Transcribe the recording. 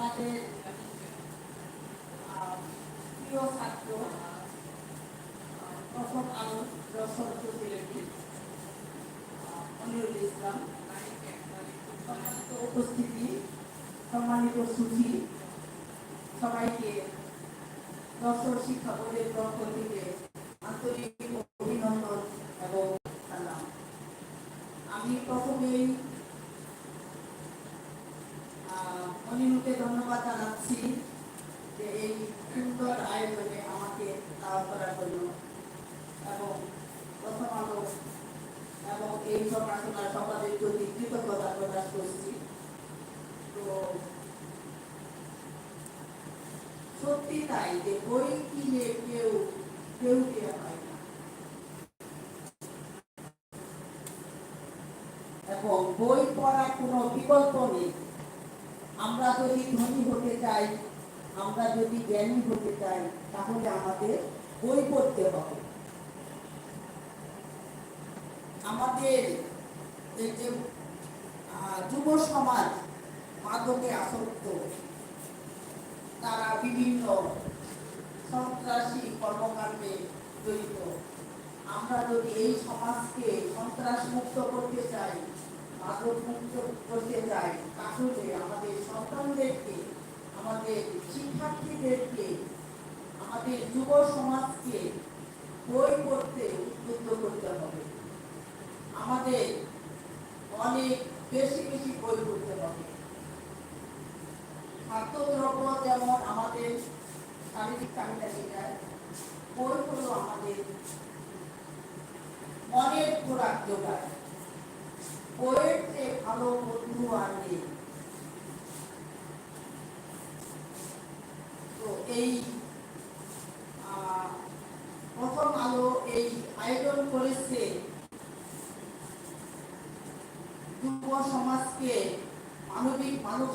আমাদের প্রিয় ছাত্র প্রথম আলো প্রতিনিধি আহ, ইসলাম সম্মানিত উপস্থিতি সম্মানিত সুধী সবাইকে যশোর শিক্ষা বোর্ডের পক্ষ থেকে আন্তরিক অভিনন্দন এবং সালাম আমি প্রথমেই মনিরুলকে ধন্যবাদ জানাচ্ছি যে এই সুন্দর আয়োজনে আমাকে দাওয়াত করার জন্য এবং প্রথম আলো এবং এই প্রকাশনা সমাজের প্রতি কৃতজ্ঞতা প্রকাশ করছি। তো সত্যি তাই যে বই কিনে কেউ কেউ দেওয়া হয় না। এবং বই পড়ার কোনো বিকল্প নেই। আমরা যদি ধনী হতে চাই, আমরা যদি জ্ঞানী হতে চাই, তাহলে আমাদের বই পড়তে হবে। আমাদের যে যুব সমাজ মাদকে আসক্ত, তারা বিভিন্ন সন্ত্রাসী কর্মকাণ্ডে জড়িত। আমরা যদি এই সমাজকে সন্ত্রাস মুক্ত করতে চাই মাদক করতে চাই তাহলে আমাদের সন্তানদেরকে আমাদের শিক্ষার্থীদেরকে আমাদের যুব সমাজকে বই পড়তে উদ্বুদ্ধ করতে হবে আমাদের অনেক বেশি বেশি বই পড়তে হবে খাদ্যদ্রব্য যেমন আমাদের শারীরিক চাহিদা মেটায় বই হলো আমাদের মনের খোরাক যোগায় ভালো বন্ধু আর নেই তো এই প্রথম আলো এই আয়োজন করেছে যুব সমাজকে মানবিক মানব